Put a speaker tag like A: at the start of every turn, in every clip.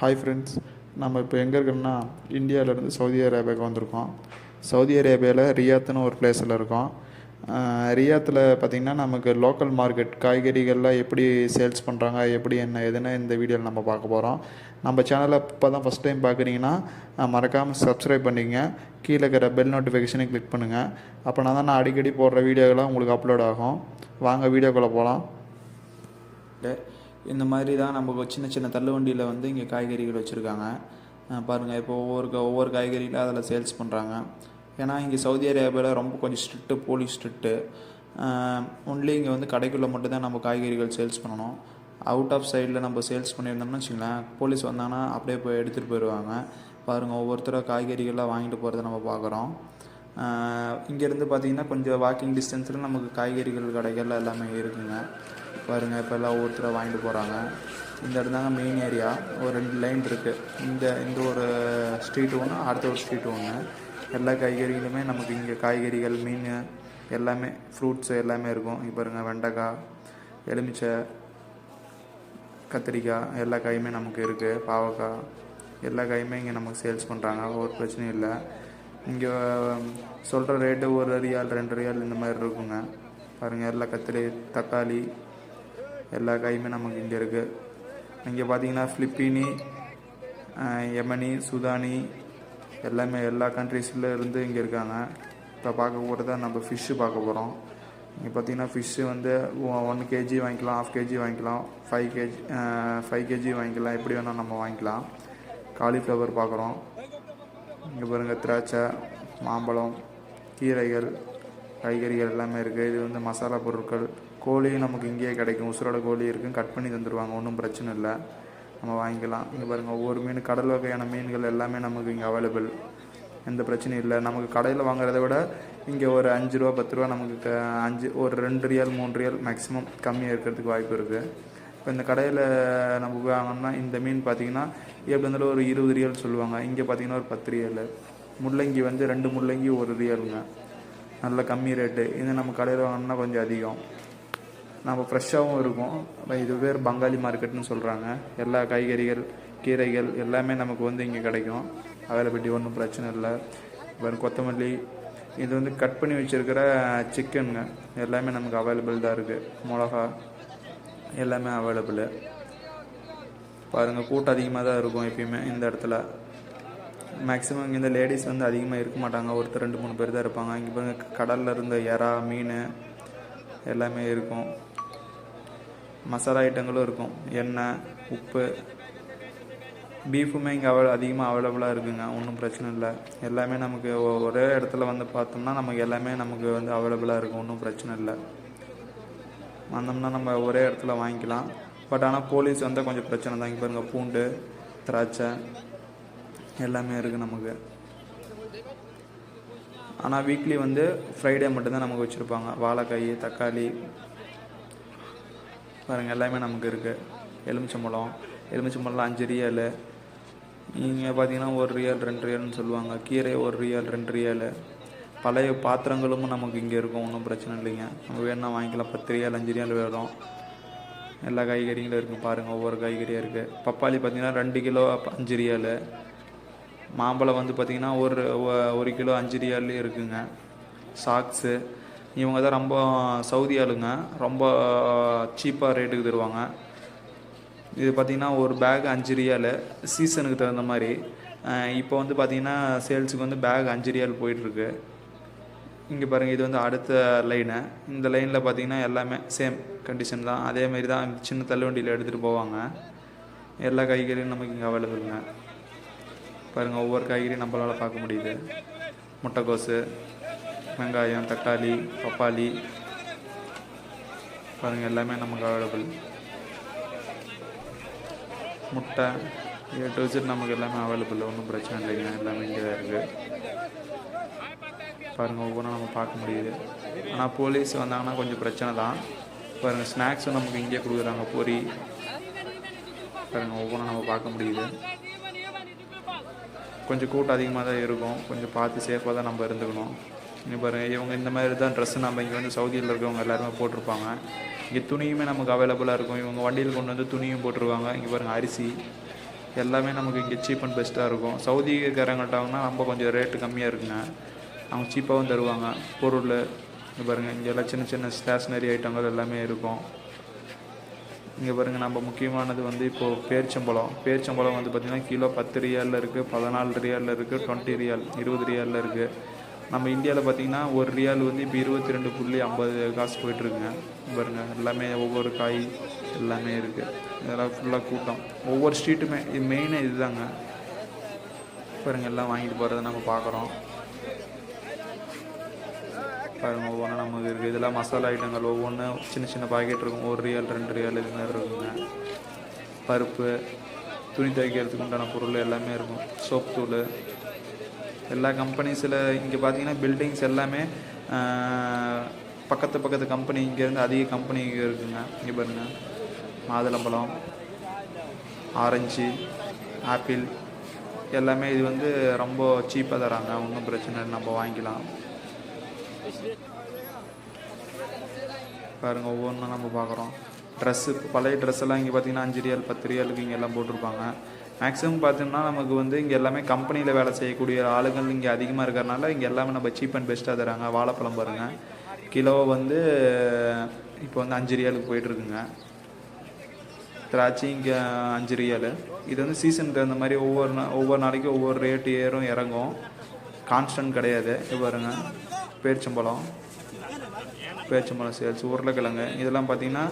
A: Hi friends நம்ம இப்போ எங்கே இருக்கோம்னா இந்தியாவிலேருந்து சவுதி அரேபியாவுக்கு வந்திருக்கோம். சவுதி அரேபியாவில் ரியாத்துன்னு ஒரு பிளேஸில் இருக்கோம். ரியாத்தில் பார்த்திங்கன்னா நமக்கு லோக்கல் மார்க்கெட் காய்கறிகள்லாம் எப்படி சேல்ஸ் பண்ணுறாங்க எப்படி என்ன எதுன்னு இந்த வீடியோவில் நம்ம பார்க்க போகிறோம் நம்ம சேனலை இப்போ தான் ஃபஸ்ட் டைம் பார்க்குறீங்கன்னா மறக்காமல் சப்ஸ்கிரைப் பண்ணிக்கங்க. கீழே இருக்கிற பெல் நோட்டிஃபிகேஷனை கிளிக் பண்ணுங்கள் அப்போனா தான் நான் அடிக்கடி போடுற வீடியோலாம் உங்களுக்கு அப்லோட் ஆகும். வாங்க வீடியோக்குள்ளே போகலாம் இந்த மாதிரி தான் நமக்கு சின்ன சின்ன தள்ளுவண்டியில் வந்து இங்கே காய்கறிகள் வச்சுருக்காங்க. பாருங்கள் இப்போ ஒவ்வொரு ஒவ்வொரு காய்கறியில் அதில் சேல்ஸ் பண்ணுறாங்க ஏன்னா இங்கே சவுதி அரேபியாவில் ரொம்ப கொஞ்சம் ஸ்ட்ரிக்ட்டு போலீஸ் ஸ்ட்ரிக்ட்டு ஒன்லி இங்கே வந்து கடைக்குள்ளே மட்டும்தான் நம்ம காய்கறிகள் சேல்ஸ் பண்ணணும். அவுட் ஆஃப் சைடில் நம்ம சேல்ஸ் பண்ணியிருந்தோம்னு வச்சுங்களேன் போலீஸ் வந்தாங்கன்னா அப்படியே போய் எடுத்துகிட்டு போயிடுவாங்க. பாருங்கள் ஒவ்வொருத்தரும் காய்கறிகள்லாம் வாங்கிட்டு போகிறத நம்ம பார்க்குறோம் இங்கேருந்து பார்த்தீங்கன்னா கொஞ்சம் வாக்கிங் டிஸ்டன்ஸில் நமக்கு காய்கறிகள் கடைகள் எல்லாமே இருக்குங்க. பாருங்கள் இப்போ எல்லாம் ஒவ்வொருத்தராக வாங்கிட்டு போகிறாங்க இந்த இடத்தாங்க மெயின் ஏரியா ஒரு ரெண்டு லைன் இருக்குது இந்த இந்த ஒரு ஸ்ட்ரீட்டு ஒன்று அடுத்த ஒரு ஸ்ட்ரீட் ஒன்று எல்லா காய்கறிகளுமே நமக்கு இங்கே காய்கறிகள் மீன் எல்லாமே ஃப்ரூட்ஸ் எல்லாமே இருக்கும். இப்போ பாருங்கள் வெண்டைக்காய் எலுமிச்சை கத்திரிக்காய் எல்லா காயுமே நமக்கு இருக்குது பாவக்காய் எல்லா காயுமே இங்கே நமக்கு சேல்ஸ் பண்ணுறாங்க ஒரு பிரச்சனையும் இல்லை. இங்கே சொல்கிற ரேட்டு ஒரு ரியால் ரெண்டு ரியால் இந்த மாதிரி இருக்குங்க. பாருங்கள் எல்லா கத்திரி தக்காளி எல்லா காயுமே நமக்கு இங்கே இருக்குது இங்கே பார்த்தீங்கன்னா ஃபிலிப்பீனி யமனி சுதானி எல்லாமே எல்லா கண்ட்ரீஸில் இருந்து இங்கே இருக்காங்க. இப்போ பார்க்க போகிறத நம்ம ஃபிஷ்ஷு பார்க்க போகிறோம் இங்கே பார்த்தீங்கன்னா ஃபிஷ்ஷு வந்து ஒன் கேஜி வாங்கிக்கலாம் ஆஃப் கேஜி வாங்கிக்கலாம் ஃபைவ் கேஜி ஃபைவ் கேஜி வாங்கிக்கலாம் எப்படி வேணால் நம்ம வாங்கிக்கலாம். காலிஃப்ளவர் பார்க்குறோம் இங்கே பாருங்கள் திராட்சை மாம்பழம் கீரைகள் காய்கறிகள் எல்லாமே இருக்குது இது வந்து மசாலா பொருட்கள். கோழியும் நமக்கு இங்கேயே கிடைக்கும். உசுரோட கோழி இருக்கும். கட் பண்ணி தந்துடுவாங்க ஒன்றும் பிரச்சனை இல்லை. நம்ம வாங்கிக்கலாம். இங்கே பாருங்கள் ஒவ்வொரு மீன் கடல் வகையான மீன்கள் எல்லாமே நமக்கு இங்கே அவைலபிள் எந்த பிரச்சனையும் இல்லை. நமக்கு கடையில் வாங்குறத விட இங்கே ஒரு அஞ்சு ரூபா பத்து ரூபா நமக்கு க- அஞ்சு ஒரு ரெண்டு ரியால் மூணு ரியால் மேக்ஸிமம் கம்மியாக இருக்கிறதுக்கு வாய்ப்பு இருக்குது இப்போ இந்த கடையில் நம்ம போய் வாங்கினோம்னா இந்த மீன் பார்த்தீங்கன்னா எப்படி இருந்தாலும் ஒரு இருபது ரியல் சொல்லுவாங்க. இங்கே பார்த்தீங்கன்னா ஒரு பத்து ரியல். முள்ளங்கி வந்து ரெண்டு முள்ளங்கி ஒரு ரியலுங்க. நல்ல கம்மி ரேட்டு இது நம்ம கடையில் வாங்கினா கொஞ்சம் அதிகம். நம்ம ஃப்ரெஷ்ஷாகவும் இருக்கும். இது பேர் பங்காளி மார்க்கெட்னு சொல்கிறாங்க எல்லா காய்கறிகள் கீரைகள் எல்லாமே நமக்கு வந்து இங்கே கிடைக்கும். அவைலபிலிட்டி ஒன்றும் பிரச்சனை இல்லை. வெறும் கொத்தமல்லி இது வந்து கட் பண்ணி வச்சுருக்கிற சிக்கனுங்க எல்லாமே நமக்கு அவைலபிள் தான் இருக்குது மிளகா எல்லாமே அவைலபிள் பாருங்கள் கூட்டம் அதிகமாக தான் இருக்கும் எப்பயுமே இந்த இடத்துல. மேக்ஸிமம் இங்கே இந்த லேடிஸ் வந்து அதிகமாக இருக்க மாட்டாங்க. ஒருத்தர் ரெண்டு மூணு பேர் தான் இருப்பாங்க. இங்கே பாருங்க கடலில் இருந்த எறா மீன் எல்லாமே இருக்கும். மசாலா ஐட்டங்களும் இருக்கும். எண்ணெய் உப்பு. பீஃபுமே இங்கே அவைல அதிகமாக அவைலபிளாக இருக்குங்க. ஒன்றும் பிரச்சனை இல்லை. எல்லாமே நமக்கு ஒரே இடத்துல வந்து பார்த்தோம்னா நமக்கு எல்லாமே நமக்கு வந்து அவைலபிளாக இருக்கும். ஒன்றும் பிரச்சனை இல்லை. வந்தோம்னா நம்ம ஒரே இடத்துல வாங்கிக்கலாம். பட் ஆனால் போலீஸ் வந்தால் கொஞ்சம் பிரச்சனை தான். இங்கே பாருங்கள் பூண்டு திராட்சை. எல்லாமே இருக்குது நமக்கு. ஆனால் வீக்லி வந்து ஃப்ரைடே மட்டும்தான் நமக்கு வச்சுருப்பாங்க. வாழைக்காய் தக்காளி. பாருங்கள் எல்லாமே நமக்கு இருக்குது எலுமிச்சம்பழம். எலுமிச்சம்பழம் அஞ்சு ரியல். நீங்கள் பார்த்தீங்கன்னா ஒரு ரியல் ரெண்டு ரியல்னு சொல்லுவாங்க. கீரை ஒரு ரியல் ரெண்டு ரியல். பழைய பாத்திரங்களும் நமக்கு இங்கே இருக்கும். ஒன்றும் பிரச்சனை இல்லைங்க. நம்ம வேணால் வாங்கிக்கலாம். பத்து ரியல் அஞ்சு ரியல் வேணும். எல்லா காய்கறிகளும் இருக்குது பாருங்கள் ஒவ்வொரு காய்கறியாக இருக்குது பப்பாளி பார்த்தீங்கன்னா ரெண்டு கிலோ அஞ்சு ரியல். மாம்பழம் வந்து பார்த்திங்கன்னா ஒரு ஒரு கிலோ அஞ்சு ரியால்லே இருக்குங்க. சாக்ஸு இவங்க தான் ரொம்ப சவுதி ஆளுங்க. ரொம்ப சீப்பாக ரேட்டுக்கு தருவாங்க. இது பார்த்திங்கன்னா ஒரு பேக் அஞ்சு ரியால் சீசனுக்கு தகுந்த மாதிரி. இப்போ வந்து பார்த்திங்கன்னா சேல்ஸுக்கு வந்து பேக் அஞ்சு ரியால் போயிட்டுருக்கு. இங்கே பாருங்கள் இது வந்து அடுத்த லைனு இந்த லைனில் பார்த்தீங்கன்னா எல்லாமே சேம் கண்டிஷன் தான். அதே மாதிரி தான் சின்ன தள்ளுவண்டியில் எடுத்துகிட்டு போவாங்க. எல்லா காய்கறியும் நமக்கு இங்கே அவைலபிளுங்க பாருங்கள் ஒவ்வொரு காய்கறியும் நம்மளால் பார்க்க முடியுது. முட்டைக்கோசு வெங்காயம் தக்காளி பப்பாளி. பாருங்கள் எல்லாமே நமக்கு அவைலபிள் முட்டை ஏ டு நமக்கு எல்லாமே அவைலபிள் ஒன்றும் பிரச்சனை இல்லைங்க எல்லாமே இங்கே தான் இருக்குது பாருங்கள் ஒவ்வொன்றும் நம்ம பார்க்க முடியுது. ஆனால் போலீஸ் வந்தாங்கன்னா கொஞ்சம் பிரச்சனை தான். பாருங்கள் ஸ்நாக்ஸும் நமக்கு இங்கே கொடுக்குறாங்க பொரி. பாருங்கள் ஒவ்வொன்றும் நம்ம பார்க்க முடியுது. கொஞ்சம் கூட்டம் அதிகமாக தான் இருக்கும். கொஞ்சம் பார்த்து சேஃபாக தான் நம்ம இருந்துக்கணும். இங்கே பாருங்கள் இவங்க இந்த மாதிரி தான் ட்ரெஸ்ஸு நம்ம இங்கே வந்து சவுதியில் இருக்கிறவங்க எல்லாருமே போட்டிருப்பாங்க. இங்கே துணியுமே நமக்கு அவைலபிளாக இருக்கும். இவங்க வண்டியில் கொண்டு வந்து துணியும் போட்டிருவாங்க இங்கே பாருங்கள் அரிசி. எல்லாமே நமக்கு இங்கே சீப் அண்ட் பெஸ்ட்டாக இருக்கும். சவுதிக்காரங்கிட்டாங்கன்னா ரொம்ப கொஞ்சம் ரேட்டு கம்மியாக இருக்குங்க. அவங்க சீப்பாகவும் தருவாங்க. பொருள் இங்கே பாருங்கள் இங்கே எல்லாம் சின்ன சின்ன ஸ்டேஷ்னரி ஐட்டங்கள் எல்லாமே இருக்கும். இங்கே பாருங்கள் நம்ம முக்கியமானது வந்து இப்போது பேரிச்சம்பழம். பேரிச்சம்பழம் வந்து பார்த்திங்கன்னா கிலோ பத்து ரியாலில் இருக்குது பதினாலு ரியாலில் இருக்குது டுவெண்ட்டி ரியால் இருபது ரியாலில் இருக்குது நம்ம இந்தியாவில் பார்த்திங்கன்னா ஒரு ரியால் வந்து இப்போ இருபத்தி ரெண்டு புள்ளி ஐம்பது காசு போயிட்டுருக்குங்க. பாருங்கள் எல்லாமே ஒவ்வொரு காய் எல்லாமே இருக்குது இதெல்லாம் ஃபுல்லாக கூட்டம். ஒவ்வொரு ஸ்ட்ரீட்டுமே இது மெயினே இதுதாங்க. பாருங்கள் எல்லாம் வாங்கிட்டு போகிறத நம்ம பார்க்குறோம் பாருங்க ஒவ்வொன்றும் நமக்கு இருக்குது இதெல்லாம் மசாலா ஐட்டங்கள் ஒவ்வொன்றும் சின்ன சின்ன பாக்கெட் இருக்கும். ஒரு ரியல் ரெண்டு ரியல் இது மாதிரி இருக்குங்க. பருப்பு துணி துவைக்கிறதுக்கு உண்டான பொருள் எல்லாமே இருக்கும். சோப் தூள். எல்லா கம்பெனிஸில் இங்கே பார்த்தீங்கன்னா பில்டிங்ஸ் எல்லாமே பக்கத்து பக்கத்து கம்பெனி இங்கேருந்து அதிக கம்பெனி இங்கே இருக்குங்க. இங்கே பாருங்க. மாதுளம்பழம் ஆரஞ்சு ஆப்பிள். எல்லாமே இது வந்து ரொம்ப சீப்பாக தராங்க. ஒன்றும் பிரச்சனை இல்லை. நம்ம வாங்கிக்கலாம். பாருங்கள் ஒவ்வொன்றும் நம்ம பார்க்குறோம். ட்ரெஸ்ஸு பழைய ட்ரெஸ் எல்லாம் இங்கே பார்த்தீங்கன்னா அஞ்சு ரியல் பத்து ரியலுக்கு இங்கே எல்லாம் போட்டிருப்பாங்க. மேக்ஸிமம் பார்த்தோம்னா நமக்கு வந்து இங்கே எல்லாமே கம்பெனியில் வேலை செய்யக்கூடிய ஆளுங்கள் இங்கே அதிகமாக இருக்கிறனால இங்கே எல்லாமே நம்ம சீப் அண்ட் பெஸ்ட்டாக தராங்க. வாழைப்பழம் பாருங்கள் கிலோ வந்து இப்போ வந்து அஞ்சு ரியாலுக்கு போயிட்டுருக்குங்க. திராட்சை இங்கே அஞ்சு ரியல் இது வந்து சீசனுக்கு தகுந்த மாதிரி ஒவ்வொரு நாள் ஒவ்வொரு நாளைக்கும் ஒவ்வொரு ரேட்டு ஏறும் இறங்கும். கான்ஸ்டன்ட் கிடையாது. இது பாருங்க. பேரிச்சம்பழம் பேரிச்சம்பழம் சேல்ஸ் உருளைக்கிழங்கு. இதெல்லாம் பார்த்தீங்கன்னா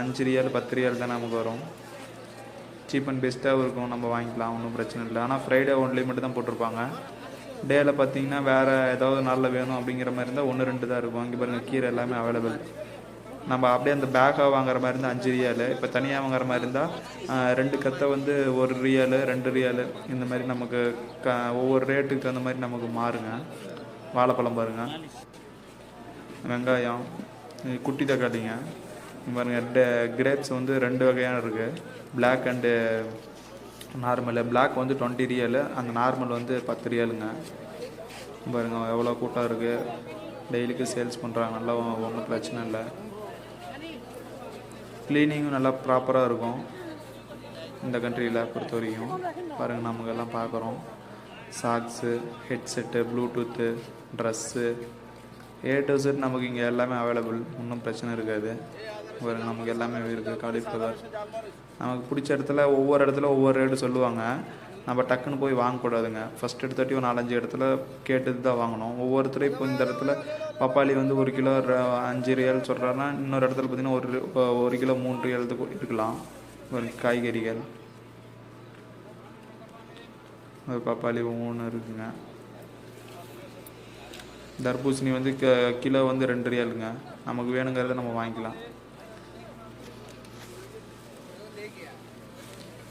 A: அஞ்சு ரியால் பத்து ரியால் தான் நமக்கு வரும். சீப் அண்ட் பெஸ்ட்டாகவும் இருக்கும். நம்ம வாங்கிக்கலாம் ஒன்றும் பிரச்சனை இல்லை. ஆனால் ஃப்ரைடே ஒன்லி மட்டும் தான் போட்டிருப்பாங்க. டேயில் பார்த்தீங்கன்னா வேறு ஏதாவது நாளில் வேணும் அப்படிங்கிற மாதிரி இருந்தால் ஒன்று ரெண்டு தான் இருக்கும். இங்கே பாருங்கள் கீரை எல்லாமே அவைலபிள் நம்ம அப்படியே அந்த பேக்காக வாங்குற மாதிரி இருந்தால் அஞ்சு ரியல். இப்போ தனியாக வாங்குற மாதிரி இருந்தால் ரெண்டு கத்தை வந்து ஒரு ரியாலு ரெண்டு ரியாலு. இந்த மாதிரி நமக்கு க ஒவ்வொரு ரேட்டுக்கு தகுந்த மாதிரி நமக்கு மாறுங்க. வாழைப்பழம் பாருங்க. வெங்காயம் குட்டி தக்காளிங்க. பாருங்க பாருங்க கிரேப்ஸ் வந்து ரெண்டு வகையான இருக்குது பிளாக் அண்டு நார்மலு பிளாக் வந்து டுவெண்ட்டி ரியலு அந்த நார்மல் வந்து பத்து ரியலுங்க பாருங்க எவ்வளோ கூட்டம் இருக்குது டெய்லிக்கு சேல்ஸ் பண்ணுறாங்க நல்லா ஒன்றும் பிரச்சனை இல்லை. க்ளீனிங்கும் நல்லா ப்ராப்பராக இருக்கும். இந்த கண்ட்ரியில் பொறுத்த வரைக்கும் பாருங்கள் நமக்கு எல்லாம் பார்க்குறோம் socks headset bluetooth dress A to Z நமக்கு இங்கே எல்லாமே அவைலபிள் ஒன்றும் பிரச்சனை இருக்காது. ஒரு நமக்கு எல்லாமே இருக்குது காலிஃப்ளவர் நமக்கு பிடிச்ச இடத்துல ஒவ்வொரு இடத்துல ஒவ்வொரு ரேட்டு சொல்லுவாங்க. நம்ம டக்குன்னு போய் வாங்கக்கூடாதுங்க. ஃபஸ்ட் எடுத்தாட்டி ஒரு நாலஞ்சு இடத்துல கேட்டு தான் வாங்கணும். ஒவ்வொருத்தரும் இப்போ இந்த இடத்துல பப்பாளி வந்து ஒரு கிலோ ர- அஞ்சு ரியல் சொல்கிறாருன்னா இன்னொரு இடத்துல பார்த்தீங்கன்னா ஒரு ஒரு கிலோ மூன்று ரியலுக்கு இருக்கலாம். ஒரு காய்கறிகள். ஒரு பப்பாளி மூணு இருக்குங்க. தர்பூசணி வந்து க- கிலோ வந்து ரெண்டு ரியாலுங்க. நமக்கு வேணுங்கிறத நம்ம வாங்கிக்கலாம்.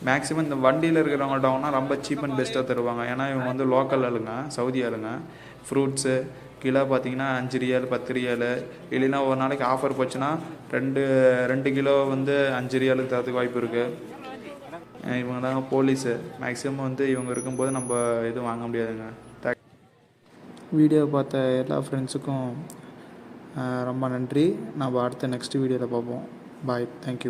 A: மேக்ஸிமம் இந்த வண்டியில் இருக்கிறவங்கள்ட்டவங்கன்னா ரொம்ப சீப் அண்ட் பெஸ்ட்டாக தருவாங்க. ஏன்னா இவங்க வந்து லோக்கல் ஆளுங்க சவுதி ஆளுங்க. ஃப்ரூட்ஸு கிலோ பார்த்தீங்கன்னா அஞ்சு ரியால் பத்து ரியால். இல்லைன்னா ஒரு நாளைக்கு ஆஃபர் போச்சுன்னா ரெண்டு ரெண்டு கிலோ வந்து அஞ்சு ரியாலுக்கு தரதுக்கு வாய்ப்பு இருக்குது இவங்க தாங்க போலீஸு மேக்ஸிமம் வந்து இவங்க இருக்கும்போது நம்ம எதுவும் வாங்க முடியாதுங்க. வீடியோ பார்த்த எல்லா ஃப்ரெண்ட்ஸுக்கும் ரொம்ப நன்றி. நம்ம அடுத்த நெக்ஸ்ட் வீடியோவில் பார்ப்போம். Bye thank you